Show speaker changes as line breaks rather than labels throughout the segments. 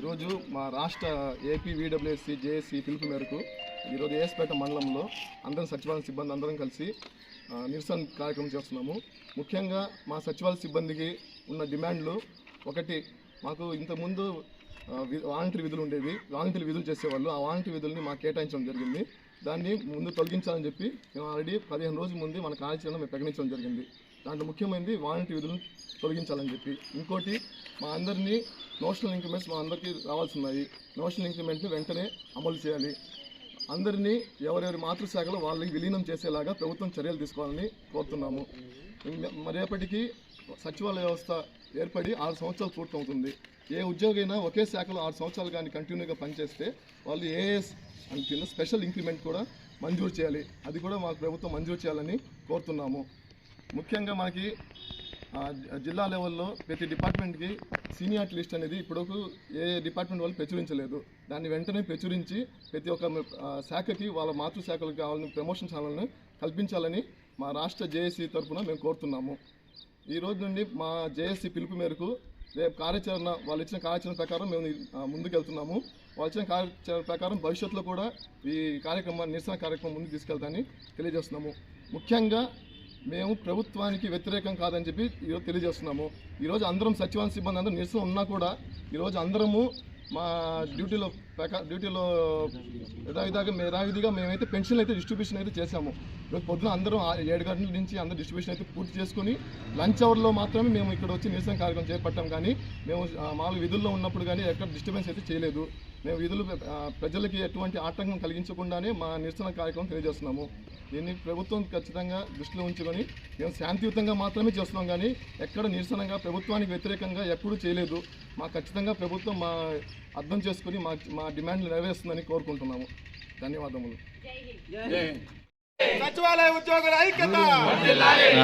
ఈరోజు మా రాష్ట్ర ఏపీ వీడబ్ల్యూఎస్సీ జేఏసీ పిలుపు మేరకు ఈరోజు ఏఎస్పేట మండలంలో అందరం సచివాలయ సిబ్బంది అందరం కలిసి నిరసన కార్యక్రమం చేస్తున్నాము. ముఖ్యంగా మా సచివాలయ సిబ్బందికి ఉన్న డిమాండ్లు ఒకటి మాకు ఇంతకుముందు వాలంటరీ విధులు ఉండేవి. వాలంటరీ విధులు చేసేవాళ్ళు. ఆ వాలంటరీ విధుల్ని మాకు కేటాయించడం జరిగింది. దాన్ని ముందు తొలగించాలని చెప్పి మేము ఆల్రెడీ పదిహేను రోజుల ముందు మన కార్యాచరణ మేము ప్రకటించడం జరిగింది. దాంట్లో ముఖ్యమైనది వాలంటరీ విధులను తొలగించాలని చెప్పి. ఇంకోటి మా అందరినీ నోషనల్ ఇంక్రిమెంట్స్ మా అందరికీ రావాల్సి ఉన్నాయి నోషనల్ ఇంక్రిమెంట్ని వెంటనే అమలు చేయాలి. అందరినీ ఎవరెవరి మాతృశాఖలో వాళ్ళకి విలీనం చేసేలాగా ప్రభుత్వం చర్యలు తీసుకోవాలని కోరుతున్నాము. మరేపటికి సచివాలయ వ్యవస్థ ఏర్పడి ఆరు సంవత్సరాలు పూర్తవుతుంది. ఏ ఉద్యోగి ఒకే శాఖలో ఆరు సంవత్సరాలు కానీ కంటిన్యూగా పనిచేస్తే వాళ్ళు ఏఎస్ అని కింద స్పెషల్ ఇంక్రిమెంట్ కూడా మంజూరు చేయాలి. అది కూడా మాకు ప్రభుత్వం మంజూరు చేయాలని కోరుతున్నాము. ముఖ్యంగా మనకి జిల్లా లెవెల్లో ప్రతి డిపార్ట్మెంట్కి సీనియారిటీ లిస్ట్ అనేది ఇప్పటివరకు ఏ డిపార్ట్మెంట్ వాళ్ళు ప్రచురించలేదు. దాన్ని వెంటనే ప్రచురించి ప్రతి ఒక్క శాఖకి వాళ్ళ మాతృశాఖలకు కావాలని ప్రమోషన్ ఛానల్ని కల్పించాలని మా రాష్ట్ర జేఏసీ తరఫున మేము కోరుతున్నాము. ఈ రోజు నుండి మా జేఏసీ పిలుపు మేరకు రేపు కార్యాచరణ వాళ్ళు ఇచ్చిన కార్యాచరణ ప్రకారం మేము ముందుకెళ్తున్నాము. వాళ్ళు ఇచ్చిన కార్యాచరణ ప్రకారం భవిష్యత్తులో కూడా ఈ కార్యక్రమాన్ని నిరసన కార్యక్రమం ముందుకు తీసుకెళ్తామని తెలియజేస్తున్నాము. ముఖ్యంగా మేము ప్రభుత్వానికి వ్యతిరేకం కాదని చెప్పి ఈరోజు తెలియజేస్తున్నాము. ఈరోజు అందరం సచివాలయ సిబ్బంది అందరం నిరసన ఉన్నా కూడా ఈరోజు అందరము మా డ్యూటీలో ప్రకా డ్యూటీలో యథావిధిగా యథావిధిగా మేమైతే పెన్షన్లు అయితే డిస్ట్రిబ్యూషన్ అయితే చేశాము. రేపు పొద్దున అందరం ఏడు గంటల నుంచి అందరూ డిస్ట్రిబ్యూషన్ అయితే పూర్తి చేసుకుని లంచ్ అవర్లో మాత్రమే మేము ఇక్కడ వచ్చి నిరసన కార్యక్రమం చేపట్టాం కానీ మేము మామూలు విధుల్లో ఉన్నప్పుడు కానీ ఎక్కడ డిస్టర్బెన్స్ అయితే చేయలేదు. మేము విధులు ప్రజలకి ఎటువంటి ఆటంకం కలిగించకుండానే మా నిరసన కార్యక్రమం తెలియజేస్తున్నాము. దీన్ని ప్రభుత్వం ఖచ్చితంగా దృష్టిలో ఉంచుకొని మేము శాంతియుతంగా మాత్రమే చేస్తున్నాం కానీ ఎక్కడ నిరసనగా ప్రభుత్వానికి వ్యతిరేకంగా ఎప్పుడూ చేయలేదు. మా ఖచ్చితంగా ప్రభుత్వం మా అర్థం చేసుకుని మా మా డిమాండ్లు నెరవేరుస్తుందని కోరుకుంటున్నాము. ధన్యవాదములు.
సచివాలయ ఉద్యోగుల ఐక్యత.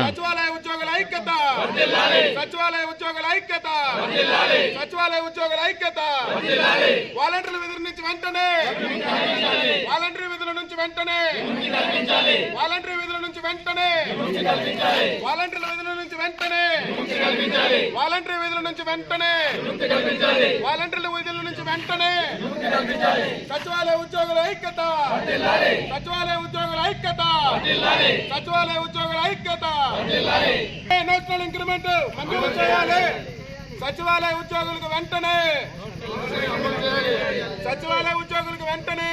సచివాలయ ఉద్యోగుల ఐక్యత. సచివాలయ ఉద్యోగుల ఐక్యత. సచివాలయ ఉద్యోగుల ఐక్యత. వాలంటీర్ల విధుల నుంచి వెంటనే వాలంటీర్ వెంటనే. వాలంటరీ విధుల నుంచి వెంటనే. వాలంటీర్ల విధుల నుంచి వెంటనే. వాలంటరీ విధుల నుంచి వెంటనే. వాలంటీర్ల విధుల నుంచి వెంటనే. సచివాలయ ఉద్యోగుల ఐక్యత. సచివాలయ ఉద్యోగుల ఐక్యత. సచివాలయ ఉద్యోగుల ఐక్యత. నేషనల్ ఇంక్రిమెంట్ మంజూరు చేయాలి? సచివాలయ ఉద్యోగులకు వెంటనే. సచివాలయ ఉద్యోగులకు వెంటనే.